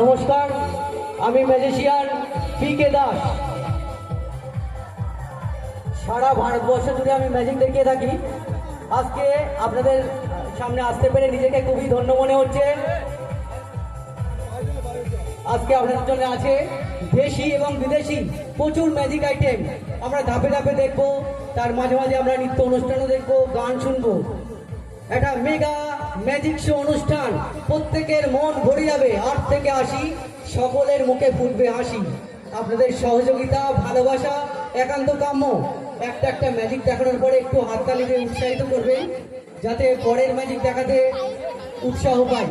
নমস্কার, আমি magician P K Das. সারা ভারতবর্ষ জুড়ে আমি ম্যাজিক দেখিয়ে থাকি। আজকে আপনাদের সামনে আসতে পেরে নিজেকে খুবই ধন্য মনে হচ্ছে। আজকে আপনাদের জন্য আছে দেশি এবং বিদেশি প্রচুর ম্যাজিক আইটেম আমরা ধাপে ধাপে দেখব তার মাঝে মাঝে আমরা নৃত্য অনুষ্ঠানও দেখব গান শুনব। একটা মেগা ম্যাজিক শো অনুষ্ঠান প্রত্যেকের মন ভরে যাবে আট থেকে আসি সকলের মুখে ফুটবে হাসি। আপনাদের সহযোগিতা ভালোবাসা একান্ত কাম্য। একটা একটা ম্যাজিক দেখানোর পরে একটু হাততালি দিয়ে উৎসাহিত করবে যাতে পরের ম্যাজিক দেখাতে উৎসাহ পায়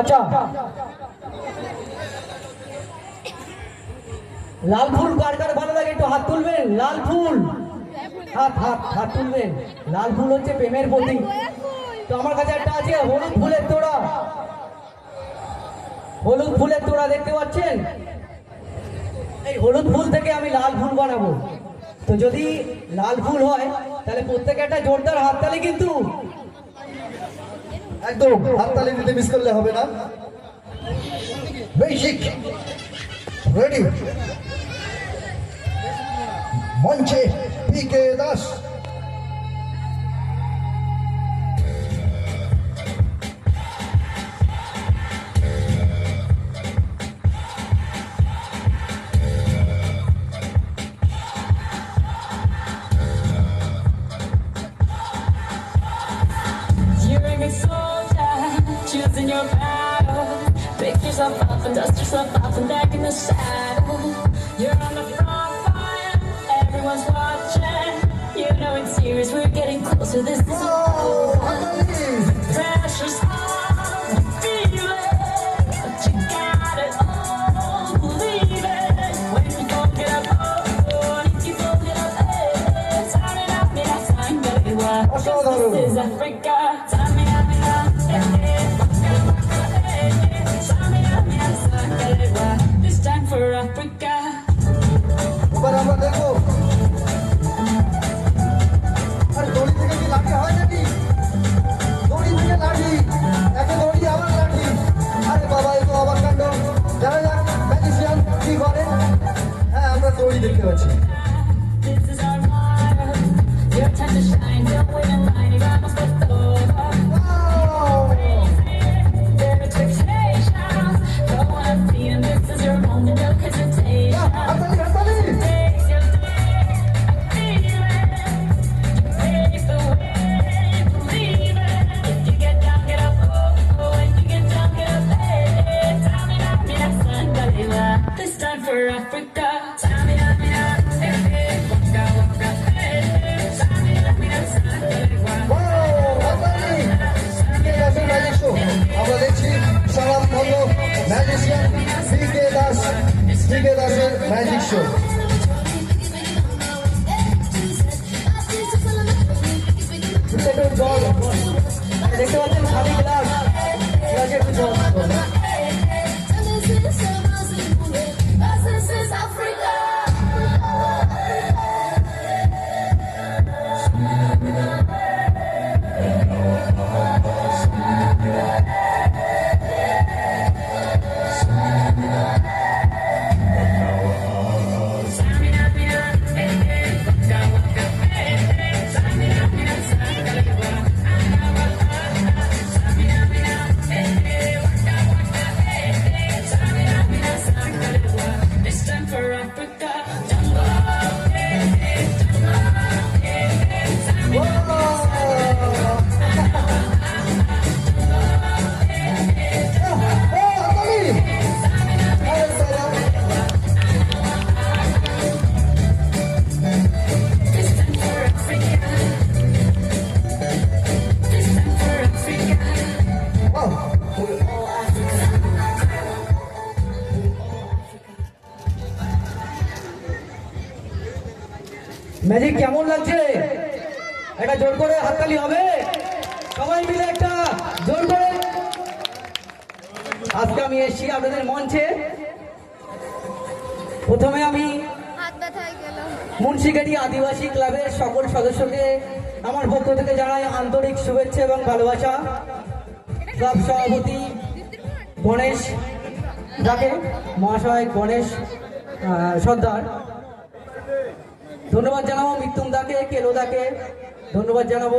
আচ্ছা। লাল ফুল কার কার ভালো লাগে? একটু হাত তুলবেন। লাল ফুল। হাত হাত হাত তুলবেন। লাল ফুল হচ্ছে প্রেমের প্রতীক। তো আমার কাছে একটা আছে, হলুদ ফুলের তোড়া। হলুদ ফুলের তোড়া দেখতে পাচ্ছেন? এই হলুদ ফুল থেকে আমি লাল ফুল বানাবো। তো যদি লাল ফুল হয়, তাহলে প্রত্যেকে একটা জোরদার হাততালি কিন্তু একদম হাততালি দিতে মিস করলে হবে না। বেসিক রেডি মঞ্চে পিকে Das. Yourself up and dust yourself off and back in the saddle. You're on the front line, everyone's watching. You know it's serious, we're getting closer. This is pressure's on, feel it, but you got it all. Believe it when you fold it up. Oh, if you up, time it up, me that time, baby. Why? 'Cause this is Africa. আমরা দড়ি দেখতে পাচ্ছি। সিকে দাসের magic show দেখতে পাচ্ছেন magic কেমন লাগছে? একটা জোর করে হাততালি হবে। সবাই মিলে একটা জোর করে। আজকে আমি এসেছি আপনাদের মঞ্চে। প্রথমে আমি মুন্সিগাড়ি আদিবাসী ক্লাবের সকল সদস্যকে আমার পক্ষ থেকে জানাই আন্তরিক শুভেচ্ছা এবং ভালোবাসা। ক্লাব সভাপতি গণেশ যাকে মহাশয় গণেশ সর্দার। ধন্যবাদ জানাব মৃত্যুম দাকে কেলো দাকে ধন্যবাদ জানাব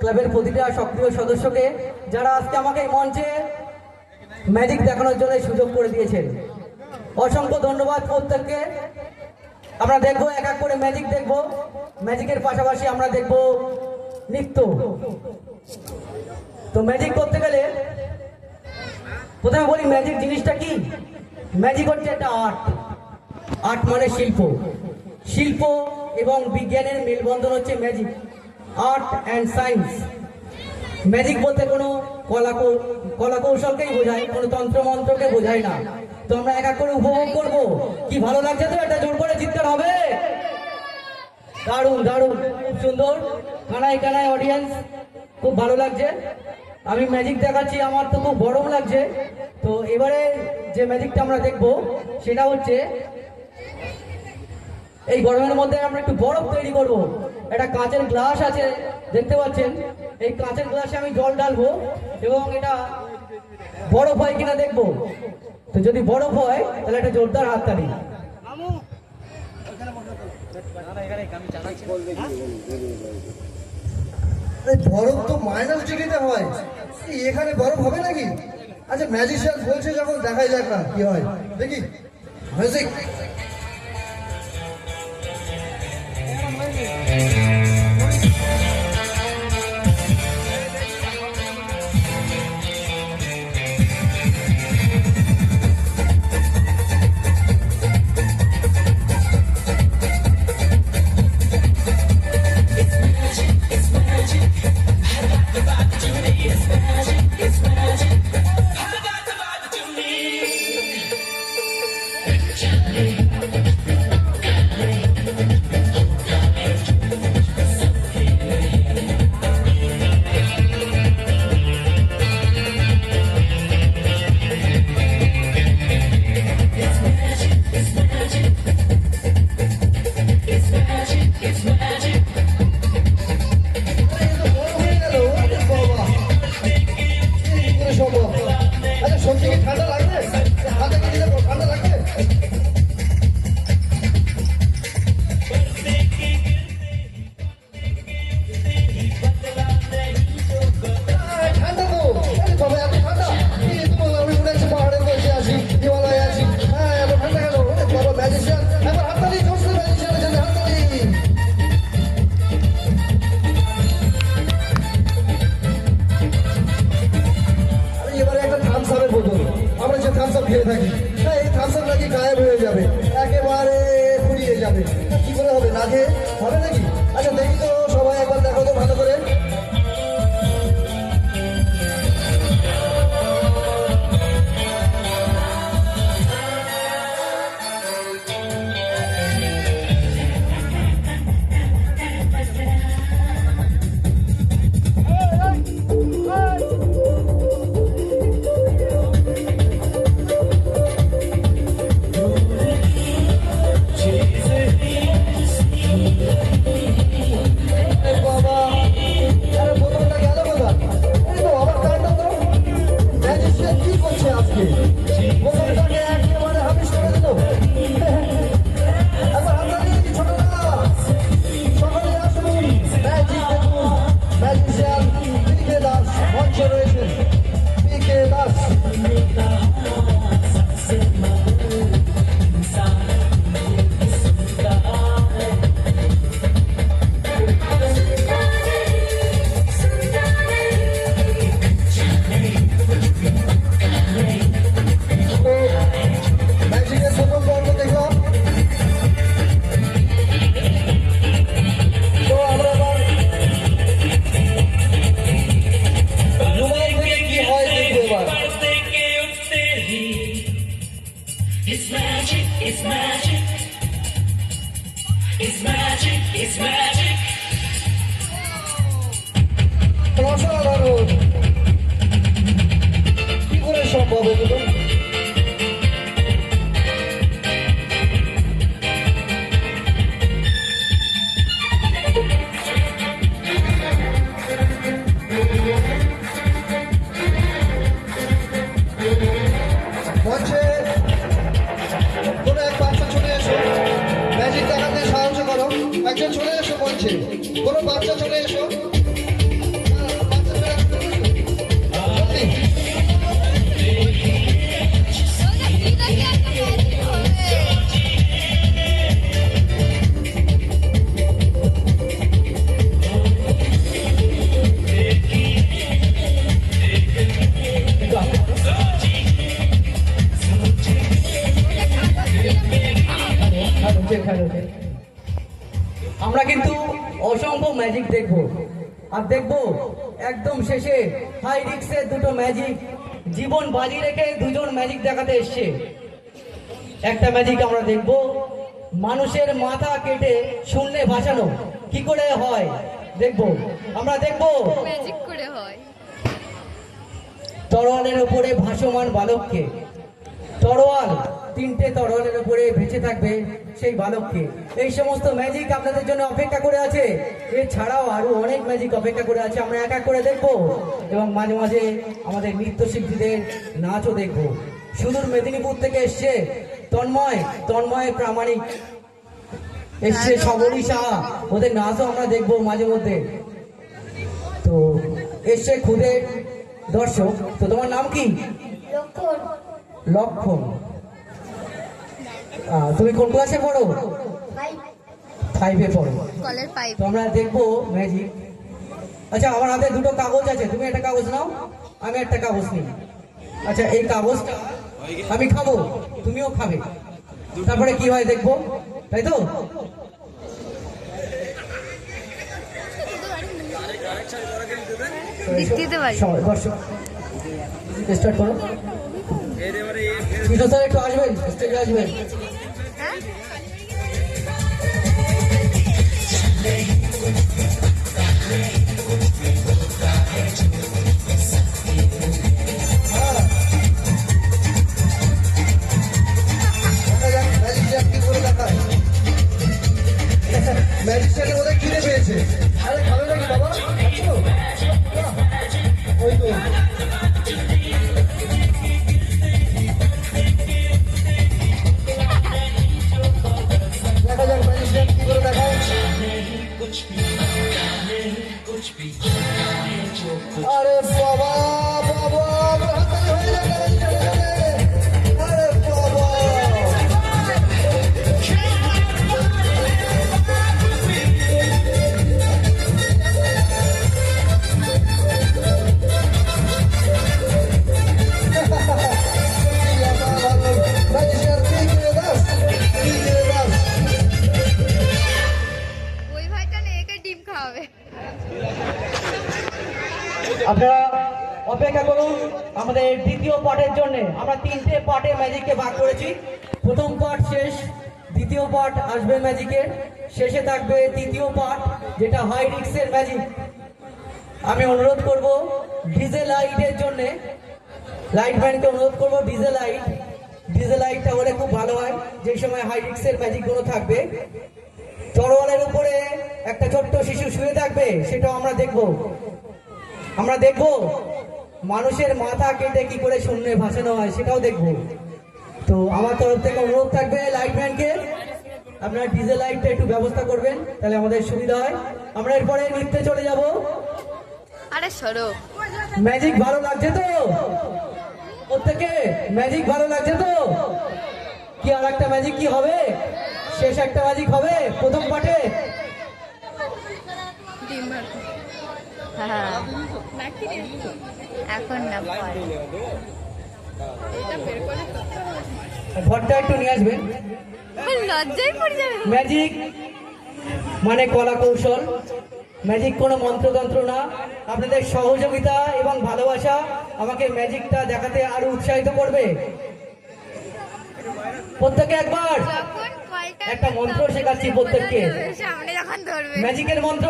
ক্লাবের প্রতিটা সক্রিয় সদস্যকে, যারা আজকে আমাকে মঞ্চে ম্যাজিক দেখানোর জন্য সুযোগ করে দিয়েছেন। অসংখ্য ধন্যবাদ প্রত্যেককে। আমরা দেখব, এক এক করে ম্যাজিক দেখব। ম্যাজিকের পাশাপাশি আমরা দেখব নৃত্য। তো ম্যাজিক করতে গেলে প্রথমে বলি, ম্যাজিক জিনিসটা কি? ম্যাজিক হচ্ছে একটা আর্ট। আর্ট মানে শিল্প। শিল্প এবং বিজ্ঞানের মেলবন্ধন হচ্ছে magic art and science magic বলতে কোনো কলা কৌশলকেই বোঝায়, কোনো তন্ত্রমন্ত্রকে বোঝায় না। তো আমরা এক এক করে উপভোগ করব। কি ভালো লাগছে তো? এটা জোর করে চিৎকার হবে। দারুণ দারুণ, খুব সুন্দর। কানায় কানায় অডিয়েন্স খুব ভালো লাগছে। আমি ম্যাজিক দেখাচ্ছি, আমার তো খুব গরম লাগছে। তো এবারে যে ম্যাজিকটা আমরা দেখব, সেটা হচ্ছে এই গরমের মধ্যে আমরা একটু বরফ তৈরি করব। একটা কাঁচের গ্লাস আছে, দেখতে পাচ্ছেন? এই কাঁচের গ্লাসে আমি জল ঢালবো এবং এটা বরফ হয় কিনা দেখব। তো যদি বরফ হয়, তাহলে একটা জোরদার হাততালি। এই বরফ তো মাইনাস ডিগ্রিতে হয়। এখানে বরফ হবে নাকি? আচ্ছা ম্যাজিশিয়ান বলছে যখন দেখাই যাক না কি হয়। দেখি। আচ্ছা থাকি। এই থামস নাকি গায়েব হয়ে যাবে, একেবারে ফুরিয়ে যাবে। কি করে হবে না হবে নাকি? আচ্ছা দেখি তো। কি করে ম্যাজিক জীবন বাজি রেখে দুজন ম্যাজিক দেখাতে এসছে। একটা ম্যাজিক আমরা দেখব মানুষের মাথা কেটে শূন্যে ভাসানো কি করে হয় দেখব। আমরা দেখব। ম্যাজিক করে হয়। তরোয়ালের উপরে ভাসমান বালককে। তরোয়াল তিনটে তরোয়ালের উপরে ভেসে থাকবে। সেই বালককে। এই সমস্ত ম্যাজিক আপনাদের জন্য অপেক্ষা করে আছে। এছাড়াও আরও অনেক ম্যাজিক অপেক্ষা করে আছে। আমরা এক এক করে দেখব। এবং মাঝে মাঝে আমাদের নৃত্যশিল্পীদের নাচও দেখব। সুদূর মেদিনীপুর থেকে এসছে তন্ময়। তন্ময় প্রামাণিক এসছে সবরী সাহা ওদের নাচও আমরা দেখব মাঝে মধ্যে। তো এসছে খুদে দর্শক। তো তোমার নাম কি? লক্ষণ। আহ, তুমি কোন ক্লাসে পড়ো? ফাইভে পড়ো। কলের তো আমরা দেখব ম্যাজিক আচ্ছা আমার হাতে দুটো কাগজ আছে। তুমি একটা কাগজ নাও আমি একটা কাগজ নিই। আচ্ছা এই কাগজটা আমি খাব তুমিও খাবে। তারপরে কি হয় দেখব তাই তো? স্টার্ট করো। একটু আসবেন স্টেজে আসবেন। ম্যাজিশিয়ানের বোধহয় খিদে পেয়েছে আরে খাবে নাকি বাবা ওই তো ডিম খাওয়াবে। আপনারা অপেক্ষা করুন, আমাদের দ্বিতীয় পার্টের জন্য আমরা তিনটে পার্টে ম্যাজিককে ভাগ করেছি। প্রথম পার্ট শেষ, দ্বিতীয় পার্ট আসবে ম্যাজিকের। শেষে থাকবে তৃতীয় পার্ট যেটা হাই রিক্সের ম্যাজিক। আমি অনুরোধ করব ডিজে লাইটের জন্য লাইট ম্যানকে অনুরোধ করব ডিজে লাইট। ডিজে লাইটটা হলে খুব ভালো হয় যে সময় হাই রিক্সের ম্যাজিকগুলো থাকবে। তরোয়ালের উপরে একটা ছোট্ট শিশু শুয়ে থাকবে সেটাও আমরা দেখব। আমরা দেখব মানুষের মাথা কেটে কি করে শূন্যে ভাসানো হয় সেটাও দেখব। তো আমার তরফ থেকে অনুরোধ থাকবে লাইটম্যানকে আপনারা ডিজে লাইটটা একটু ব্যবস্থা করবেন তাহলে আমাদের সুবিধা হয়। আমরা এরপরে নৃত্যে চলে যাব। আরে সরো। ম্যাজিক ভালো লাগছে তো? প্রত্যেকে ম্যাজিক ভালো লাগছে তো? কি আর একটা ম্যাজিক কি হবে? শেষ একটা ম্যাজিক হবে প্রথম পাঠে। হ্যাঁ। এখন না একটু নিয়ে আসবেন লজ্জায় পড়ে যাবে। ম্যাজিক মানে কলা কৌশল ম্যাজিক কোনো মন্ত্রতন্ত্র না। আপনাদের সহযোগিতা এবং ভালোবাসা আমাকে ম্যাজিকটা দেখাতে আরও উৎসাহিত করবে। প্রত্যেকে একবার। একটা মন্ত্র শেখাচ্ছি প্রত্যেককে। ম্যাজিকের মন্ত্র।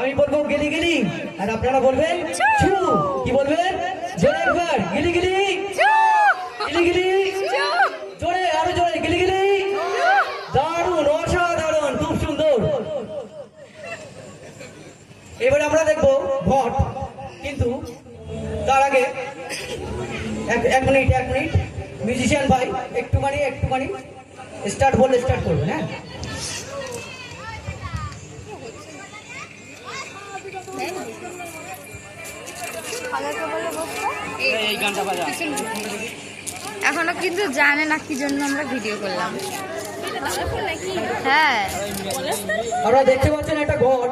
আমি বলব গিলি গিলি। আর আপনারা বলবেন ছু। কি বলবেন? জোরে একবার গিলি গিলি। গিলি গিলি। জোরে আরও জোরে গিলি গিলি। দারুণ অসাধারণ খুব সুন্দর। এবারে আমরা দেখব ঘট কিন্তু তার আগে এক এক মিনিট এক মিনিট। মিউজিশিয়ান ভাই একটুখানি একটুখানি। স্টার্ট বললে স্টার্ট করবেন হ্যাঁ? এখনও কিন্তু জানে না কি জন্য আমরা ভিডিও করলাম। হ্যাঁ। আপনারা দেখতে পাচ্ছেন একটা ঘর।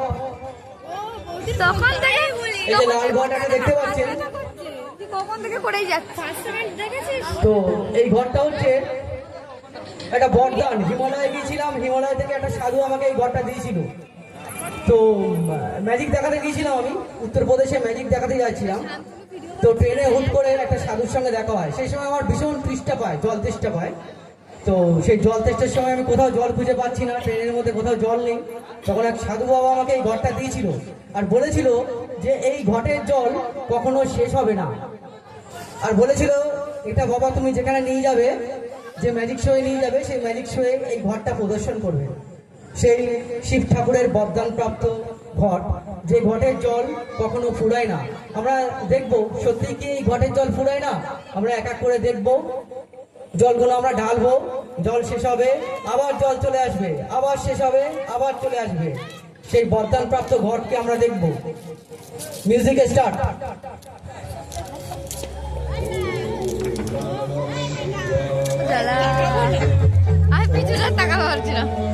দেখতে পাচ্ছেন। কখন থেকে করেই যাচ্ছে। তো এই ঘরটা হচ্ছে একটা বরদান। হিমালয়ে গিয়েছিলাম, হিমালয় থেকে একটা সাধু আমাকে এই ঘরটা দিয়েছিল। তো ম্যাজিক দেখাতে গিয়েছিলাম আমি। উত্তরপ্রদেশে ম্যাজিক দেখাতে যাচ্ছিলাম। তো ট্রেনে হুট করে একটা সাধুর সঙ্গে দেখা হয়। সেই সময় আমার ভীষণ তৃষ্টা পায়, জল তেষ্টা পায়। তো সেই জল তেষ্টার সময় আমি কোথাও জল খুঁজে পাচ্ছি না, ট্রেনের মধ্যে কোথাও জল নেই। তখন এক সাধু বাবা আমাকে এই ঘরটা দিয়েছিল আর বলেছিল যে এই ঘটের জল কখনো শেষ হবে না। আর বলেছিল, এটা বাবা তুমি যেখানে নিয়ে যাবে যে ম্যাজিক শোয়ে নিয়ে যাবে, সেই ম্যাজিক শোয়ে এই ঘরটা প্রদর্শন করবে। সেই শিব ঠাকুরের বরদান প্রাপ্ত ঘট। যে ঘটের জল কখনো ফুরায় না। আমরা দেখব, সত্যি কি এই ঘটের জল ফুরায় না? আমরা এক এক করে দেখব। জলগুলো আমরা ঢালবো। জল শেষ হবে, আবার জল চলে আসবে, আবার শেষ হবে, আবার চলে আসবে। সেই বরদান প্রাপ্ত ঘটকে আমরা দেখব। মিউজিক স্টার্ট আমি পিছনে টাকা পাচ্ছিলাম চোখটা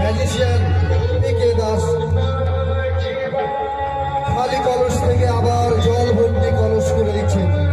ম্যাজিশিয়ান কে দাস। খালি কলস থেকে আবার জল ভর্তি কলস করে দিচ্ছেন।